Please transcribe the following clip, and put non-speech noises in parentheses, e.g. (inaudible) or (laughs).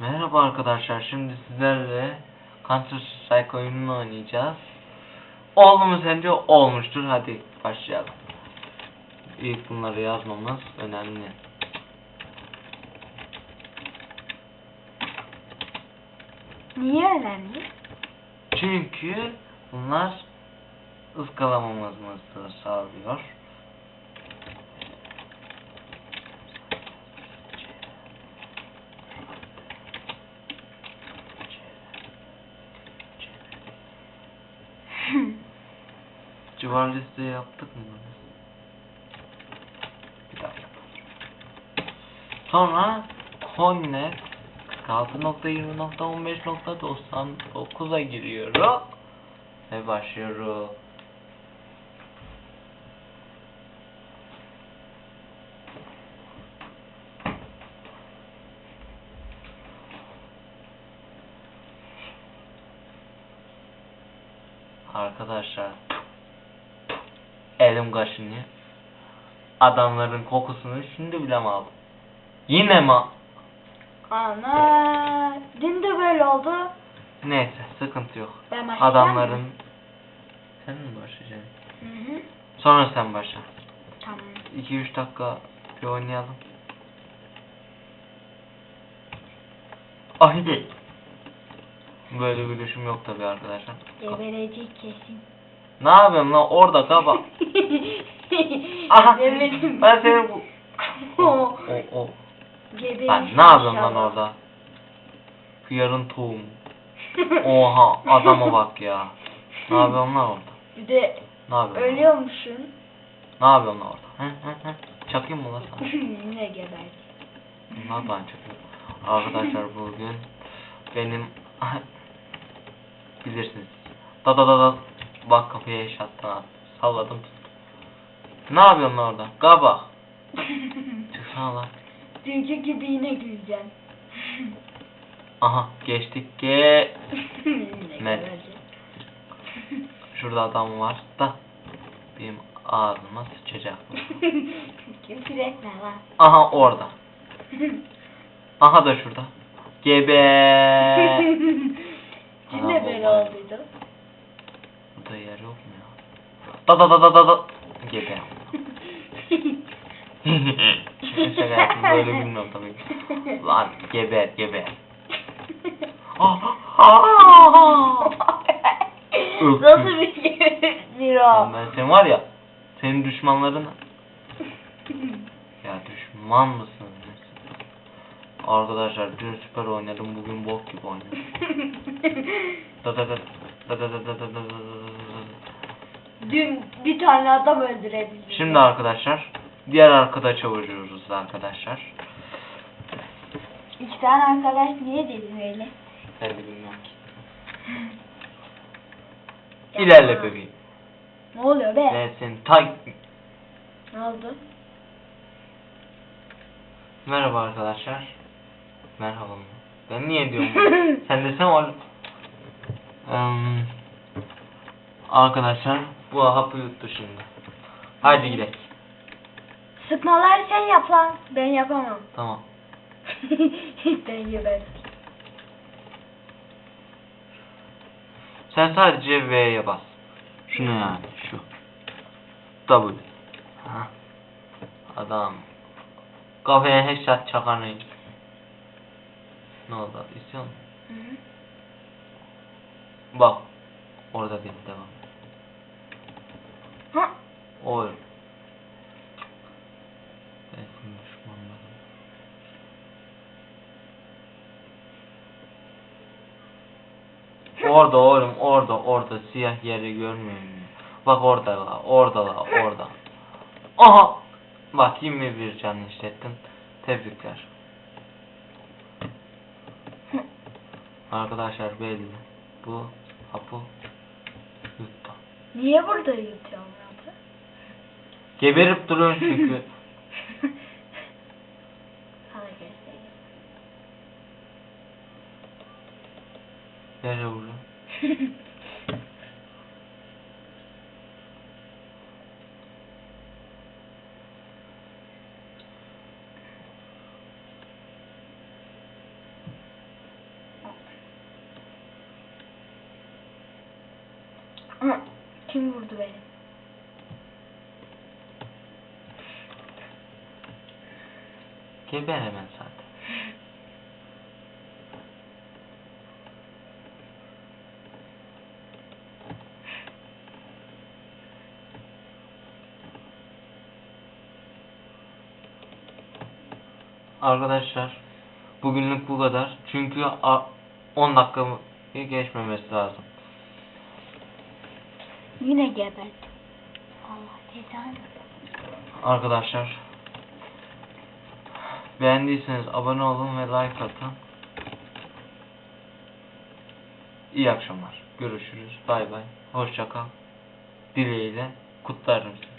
Merhaba arkadaşlar. Şimdi sizlerle Counter Strike oyununu oynayacağız. Oldu mu sence? Olmuştur. Hadi başlayalım. İlk bunları yazmamız önemli. Niye önemli? Çünkü bunlar ıskalamamızı sağlıyor. (laughs) Civar liste yaptık mı? Bir daha yapalım. Sonra Connet 46.20.15.99'a giriyorum. Ve başlıyorum. Arkadaşlar elim kaşınıyor. Adamların kokusunu şimdi bile mi aldım? Yine mi? Ana, dün de böyle oldu. Neyse sıkıntı yok. Ben başlayacağım Adamların mı? sen mi başlayacaksın? Hı hı. Sonra sen başla. Tamam. 2-3 dakika bir oynayalım. Ay Böyle bir düşüm yok tabi arkadaşlar. Geberecek kesin. Ne yapıyorsun lan orada kaba? (laughs) Aha Geberim. ben seni bu... O O. Geberim Lan ne yapıyorsun lan orada? Hıyarın tohum. (laughs) Oha adama bak ya. Ne yapıyorsun lan orada? Bir de Ne yapıyorsun? ölüyormuşsun. Ne yapıyorsun lan orada? Hı hı hı. Çakayım mı lan sana? (laughs) ne geberdi? Bunlar ben çakıyorum. Arkadaşlar bugün benim bilirsiniz. Da da da da bak kapıya eşattan at. Salladım tuttum. Ne yapıyorsun orada? Gaba. (laughs) Çıksana lan. Dünkü gibi yine güleceğim. (laughs) Aha geçtik ge. (laughs) geberecek. Şurada adam var da benim ağzıma sıçacak. Küfür etme lan. Aha orada. Aha da şurada. Gebe. Böyle baba. olduydu. Burada yer yok mu ya? Da da da da da da. Gebe. Şaka şaka yaptım böyle bilmiyorum tabii. ki. Lan geber geber. Ah, ah. Öptüm. Nasıl bir Lan o? ben sen var ya senin düşmanların ya düşman mısın? Arkadaşlar dün süper oynadım bugün bok gibi oynadım. Da da da da da da da da da da da da. Dün bir tane adam öldürebildim. Şimdi arkadaşlar diğer arkadaşa vuruyoruz arkadaşlar. İki tane arkadaş niye dedi öyle? Ben de bilmiyorum ki. İlerle bebeğim. Ne oluyor be? Ben senin tay... Ne oldu? Merhaba arkadaşlar. Merhaba mı? Ben niye diyorum bunu? (laughs) Sen desene oğlum. Eee, arkadaşlar bu hapı yuttu şimdi. Hadi gidelim. Sıkmaları sen yap lan. Ben yapamam. Tamam. (laughs) ben geberdim. Sen sadece V'ye bas. Şunu yani şu. W. Ha. Adam. Kafaya headshot çakanı. Ne oldu? İstiyor musun? Hı hı. Bak. Orada bir devam. Ha? Oy. Ben senin düşmanlarım. Orada oğlum orada orada siyah yeri görmüyor musun? Bak orada la orada la orada. Aha! Bak 21 can işlettin. Tebrikler. Arkadaşlar belli. Bu hapı yuttu. Niye burada yutuyorsun abi? Geberip duruyorsun çünkü. (laughs) Nereye vuruyor? (laughs) Hı, Kim vurdu beni? Geber hemen zaten. Arkadaşlar bugünlük bu kadar. Çünkü a- 10 dakika geçmemesi lazım. Yine geberdim. Allah cezanı. Arkadaşlar beğendiyseniz abone olun ve like atın. İyi akşamlar. Görüşürüz. Bay bay. Hoşça kal. Dileğiyle kutlarım sizi.